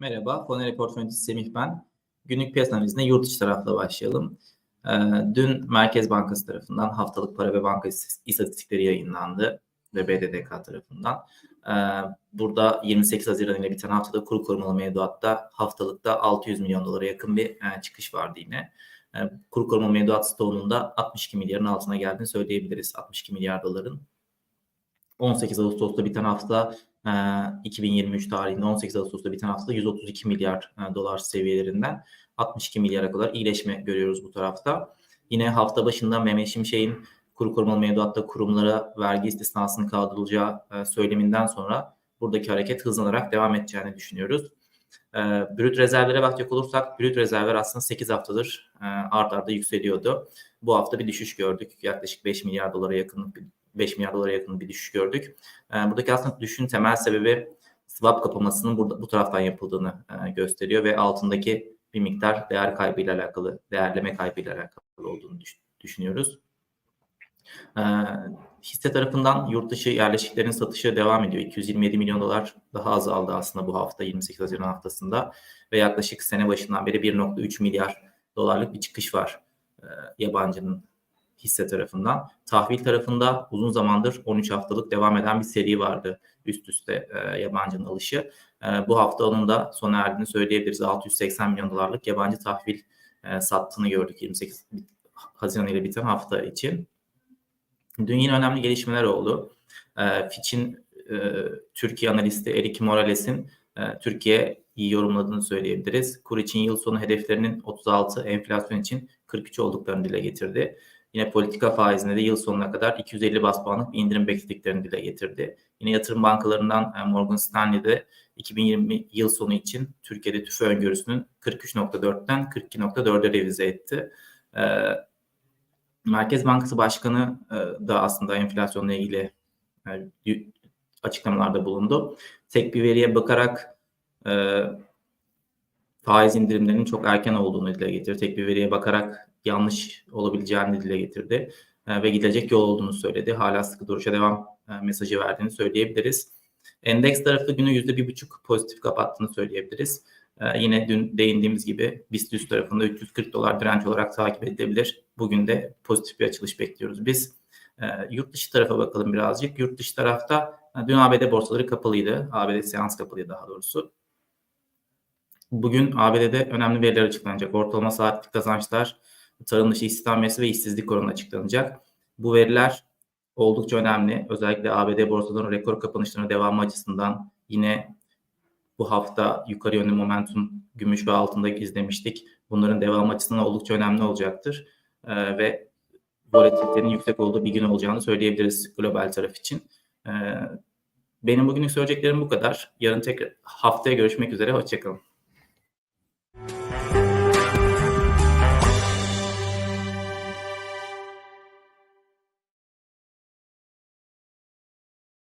Merhaba, Fonere Portföy Semih ben. Günlük piyasa analizine yurt dışı tarafla başlayalım. Ee, dün Merkez Bankası tarafından haftalık para ve banka istatistikleri yayınlandı ve BDDK tarafından. Ee, burada 28 Haziran ile biten haftada kuru korumalı mevduatta haftalıkta 600 milyon dolara yakın bir e, çıkış vardı yine. E, kuru korumalı mevduat stoğunun da 62 milyarın altına geldiğini söyleyebiliriz. 62 milyar doların 18 Ağustos'ta biten hafta 2023 tarihinde 18 Ağustos'ta biten hafta 132 milyar dolar seviyelerinden 62 milyara kadar iyileşme görüyoruz bu tarafta. Yine hafta başında Mehmet Şimşek'in kuru korumalı mevduatta kurumlara vergi istisnasının kaldırılacağı söyleminden sonra buradaki hareket hızlanarak devam edeceğini düşünüyoruz. Brüt rezervlere bakacak olursak brüt rezervler aslında 8 haftadır art arda yükseliyordu. Bu hafta bir düşüş gördük. Yaklaşık 5 milyar dolara yakın bir 5 milyar dolara yakın bir düşüş gördük. E, buradaki aslında düşüşün temel sebebi swap kapamasının burada bu taraftan yapıldığını e, gösteriyor ve altındaki bir miktar değer kaybıyla alakalı, değerleme kaybıyla alakalı olduğunu düş- düşünüyoruz. E, hisse tarafından yurt dışı yerleşiklerin satışı devam ediyor. 227 milyon dolar daha azaldı aslında bu hafta 28 Haziran haftasında ve yaklaşık sene başından beri 1.3 milyar dolarlık bir çıkış var e, yabancının hisse tarafından. Tahvil tarafında uzun zamandır 13 haftalık devam eden bir seri vardı üst üste e, yabancının alışı. E, bu hafta onun da sona erdiğini söyleyebiliriz. 680 milyon dolarlık yabancı tahvil e, sattığını gördük 28 Haziran ile biten hafta için. Dün yine önemli gelişmeler oldu. E, Fitch'in e, Türkiye analisti Erik Morales'in e, Türkiye iyi yorumladığını söyleyebiliriz. Kur için yıl sonu hedeflerinin 36, enflasyon için 43 olduklarını dile getirdi. Yine politika faizinde de yıl sonuna kadar 250 bas puanlık bir indirim beklediklerini dile getirdi. Yine yatırım bankalarından e, Morgan Stanley'de 2020 yıl sonu için Türkiye'de tüfe öngörüsünün 43.4'ten 42.4'e revize etti. E, Merkez Bankası Başkanı e, da aslında enflasyonla ilgili açıklamalarda bulundu. Tek bir veriye bakarak faiz indirimlerinin çok erken olduğunu dile getirdi. Tek bir veriye bakarak yanlış olabileceğini dile getirdi e, ve gidecek yol olduğunu söyledi. Hala sıkı duruşa devam e, mesajı verdiğini söyleyebiliriz. Endeks tarafı günü %1,5 pozitif kapattığını söyleyebiliriz. E, yine dün değindiğimiz gibi BIST 100 tarafında 340 dolar direnç olarak takip edilebilir. Bugün de pozitif bir açılış bekliyoruz biz. Yurt dışı tarafa bakalım birazcık. Yurt dışı tarafta dün ABD borsaları kapalıydı. ABD seans kapalıydı daha doğrusu. Bugün ABD'de önemli veriler açıklanacak. Ortalama saatlik kazançlar, tarım dışı istihdam verisi ve işsizlik oranı açıklanacak. Bu veriler oldukça önemli. Özellikle ABD borsalarının rekor kapanışlarına devamı açısından yine bu hafta yukarı yönlü momentum gümüş ve altında izlemiştik. Bunların devamı açısından oldukça önemli olacaktır. Ee, ve volatilitenin yüksek olduğu bir gün olacağını söyleyebiliriz global taraf için. Ee, benim bugünlük söyleyeceklerim bu kadar. Yarın tekrar haftaya görüşmek üzere. Hoşçakalın.